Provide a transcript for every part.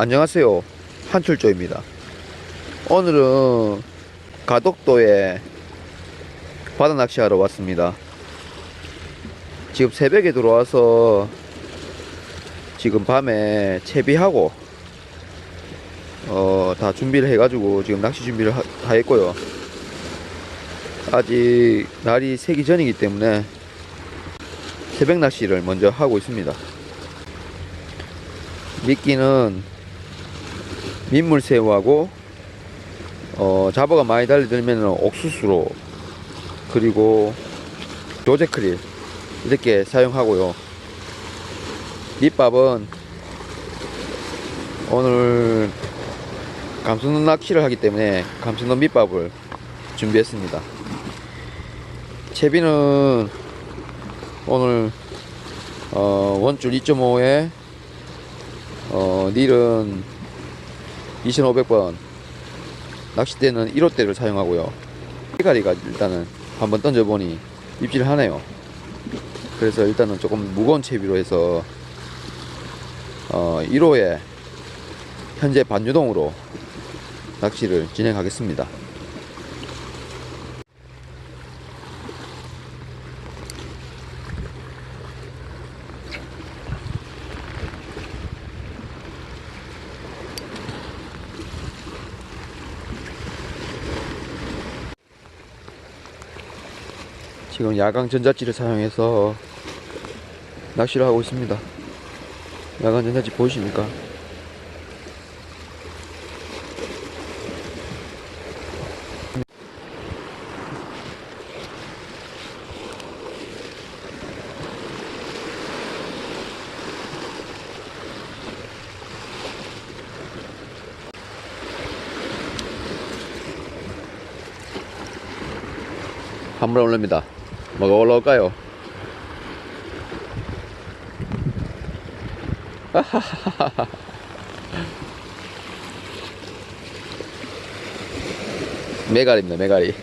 안녕하세요. 한출조입니다. 오늘은 가덕도에 바다 낚시하러 왔습니다. 지금 새벽에 들어와서 지금 밤에 채비하고 어, 다 준비를 해 가지고 지금 낚시 준비를 하- 다 했고요. 아직 날이 새기 전이기 때문에 새벽 낚시를 먼저 하고 있습니다. 미끼는 민물새우하고 어, 잡어가 많이 달리들면 옥수수로 그리고 조제크릴 이렇게 사용하고요. 밑밥은 오늘 감성돔 낚시를 하기 때문에 감성돔 밑밥을 준비했습니다. 채비는 오늘 어, 원줄 2.5에 어, 닐은 2500번 낚싯대는 1호대를 사용하고요. 해가리가 일단은 한번 던져보니 입질하네요. 그래서 일단은 조금 무거운 채비로 해서 어, 1호에 현재 반유동으로 낚시를 진행하겠습니다 야광 전자찌를 사용해서 낚시를 하고 있습니다. 야광 전자찌 보이십니까? 한번 올립니다. 뭐가 올라올까요? 메가리입니다, 메가리.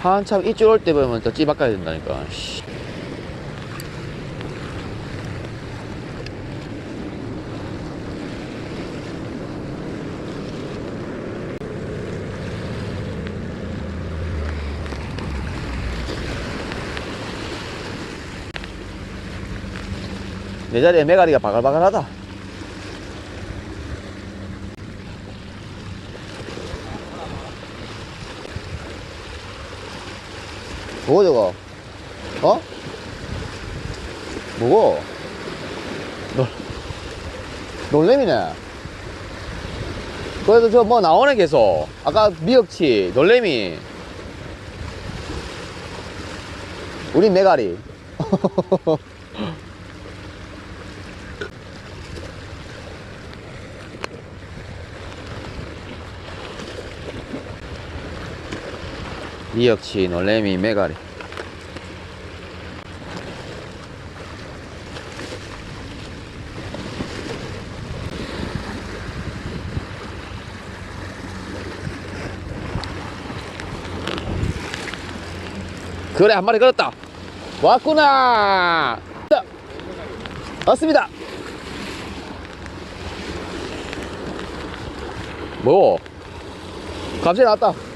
한참 이쪽 올 때 보면 더 찌바꿔야 된다니까. 씨. 내 자리에 메가리가 바글바글하다. 뭐고 저거? 어? 뭐고? 놀, 놀래미네. 그래도 저 뭐 나오네 계속. 아까 미역치, 놀래미. 우리 메가리. 미역치, 놀래미, 메가리. 그래 한 마리 걸었다. 왔구나. 자, 왔습니다. 뭐? 감새 나왔다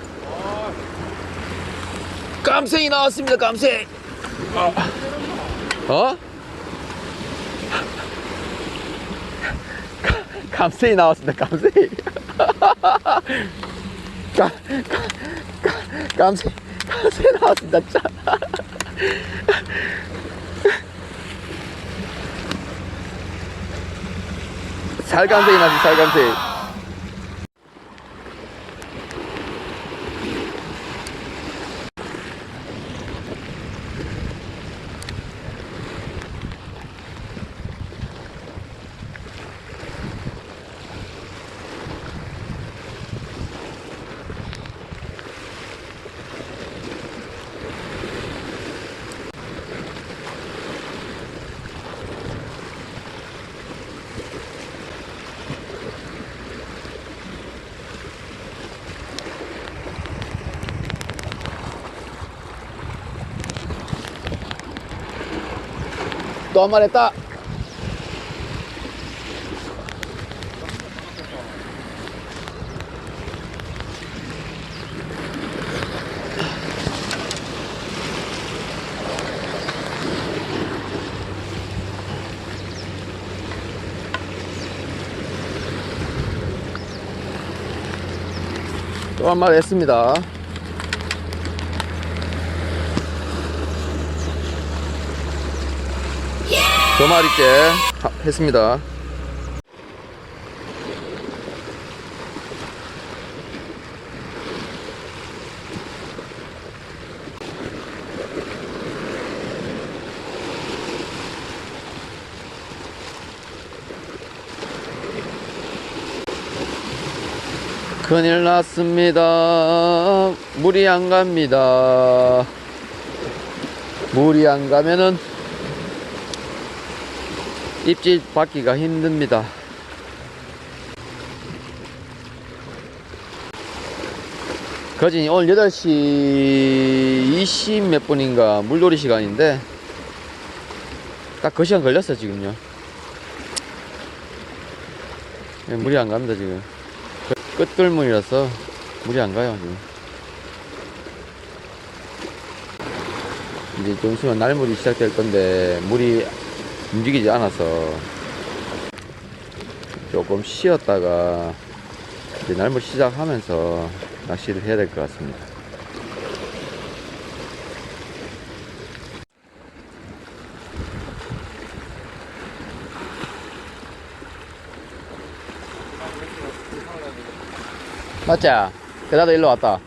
깜생이 나왔습니다 깜생 어? 감생이 나왔습니다 감생 까, 까, 까, 깜생 깜생 나왔습니다 짜. 살감생이 나왔습니다 살감생 또한 마리 했다. 또한 마리 했습니다. 두 마리째 하- 했습니다. 큰일 났습니다. 물이 안 갑니다. 물이 안 가면은 입질 받기가 힘듭니다. 거진이 오늘 8시 20 몇 분인가 물놀이 시간인데 딱 그 시간 걸렸어 지금요. 예, 물이 안 갑니다 지금. 끝- 끝들물이라서 물이 안 가요 지금. 이제 좀 있으면 날물이 시작될 건데 물이 움직이지 않아서 조금 쉬었다가 이제 날물 시작하면서 낚시를 해야 될 것 같습니다. 맞지? 그나도 일로 왔다.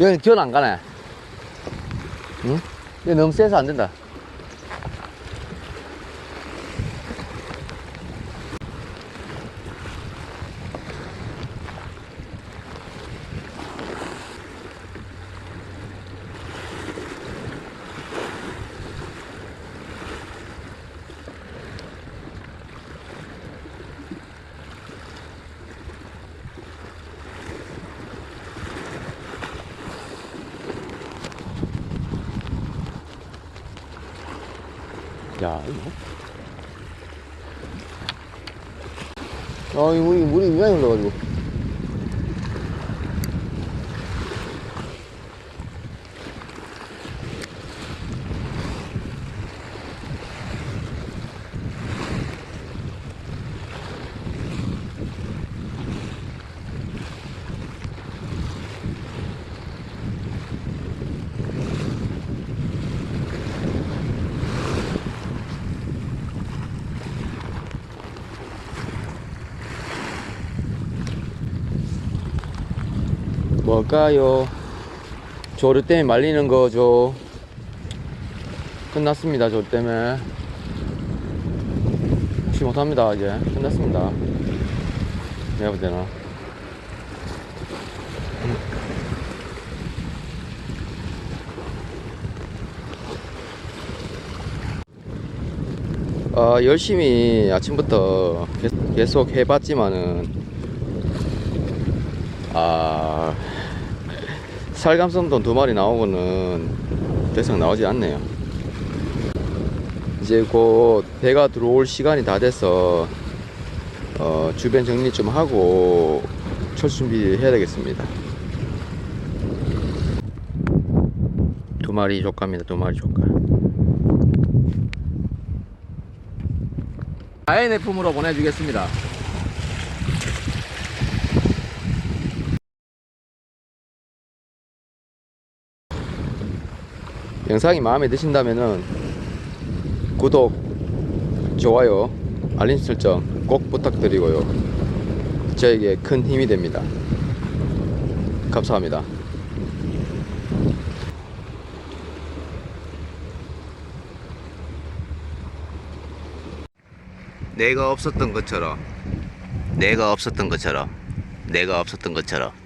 여기 기온 안 가네. 응? 이거 너무 세서 안 된다. 야, 이거. 아, 이 물이, 물이 굉장히 흘러가지고. 뭘까요? 조류 때문에 말리는 거죠. 끝났습니다, 조류 때문에. 혹시 못합니다, 이제. 끝났습니다. 내가 볼 때는. 어, 열심히 아침부터 계속 해봤지만은, 아, 살감성돈 두 마리 나오고는 더 이상 나오지 않네요. 이제 곧 배가 들어올 시간이 다 돼서 어, 주변 정리 좀 하고 철수 준비 해야 되겠습니다. 두 마리 조카입니다. 두 마리 조카. INF으로 보내주겠습니다. 영상이 마음에 드신다면은 구독, 좋아요, 알림 설정 꼭 부탁드리고요. 저에게 큰 힘이 됩니다. 감사합니다. 내가 없었던 것처럼 내가 없었던 것처럼 내가 없었던 것처럼